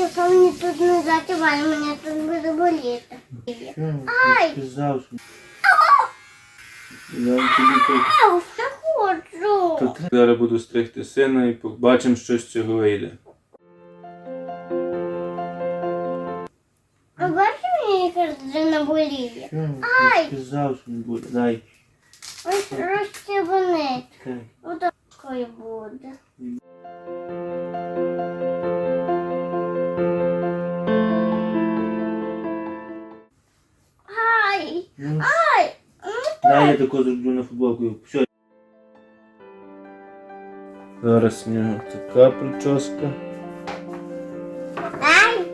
Тільки мені тут не затіває, мені тут буде боліти. Ай! Сказав, що... Я тобі. Ау, не хочу. Зараз буду стригти сина і побачимо, що з цього вийде. А бачиш, мені яка вже боліє? Ай! Ти сказав, що не буде. Дай. Ось. Чекай. Отакою буде. Дай я тако зроблю на футболку. Все. Зараз в нього така прическа. Ай!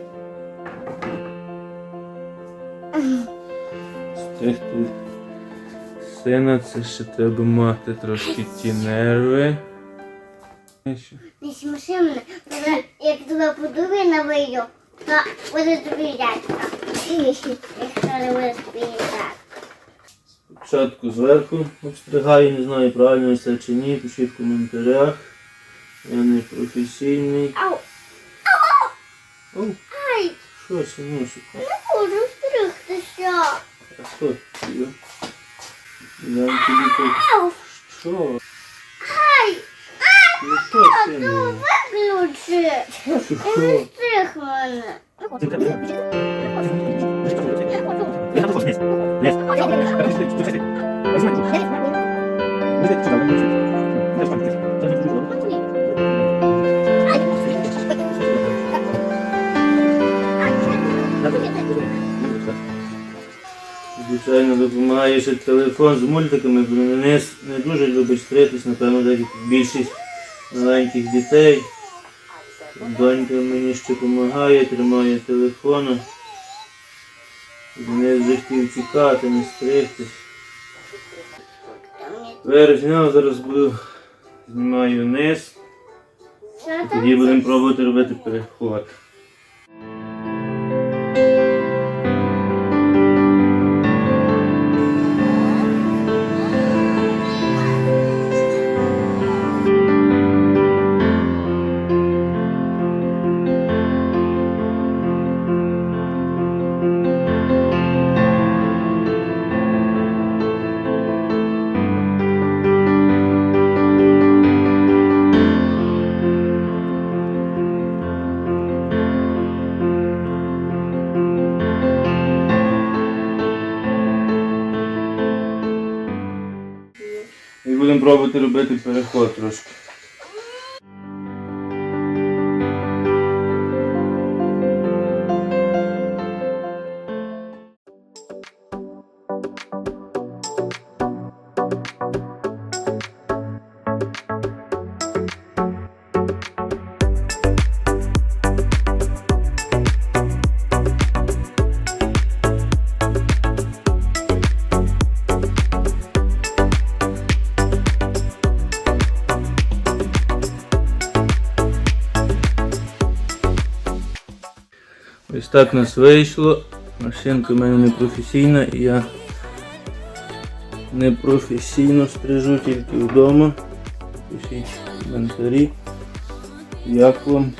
Стригти сина, це ще треба мати трошки ті нерви. Не сміши мене, як тебе подує на вию, то буде тобі дядька. Якщо не буде тобі дядька. Спочатку зверху обстригаю, не знаю правильно це чи ні, пишіть в коментарях. Я не професійний. Ау! О, Ай! що синусик? Не можу стригтися. А що ти? Я тобі тут. Ау! Що? Ай! Ну що, сину? Виключи! Що? Не стриг мене. Звичайно, допомагає ще телефон з мультиками, бо не, не дуже любить стритись, напевно, так більшість маленьких дітей. Донька мені ще допомагає, тримає телефон. Не захотів втікати, не стригтись. Вересня зняв, зараз буду знімаю вниз. Що Тоді будемо пробувати робити переход. Будемо пробувати робити переход трошки. Ось так у нас вийшло. Машинка в мене не професійна і я не професійно стрижу тільки вдома. Пишіть коментарі. Як вам?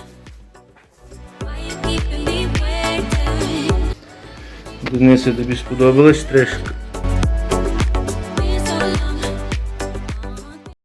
Денисе, тобі сподобалась стрижка?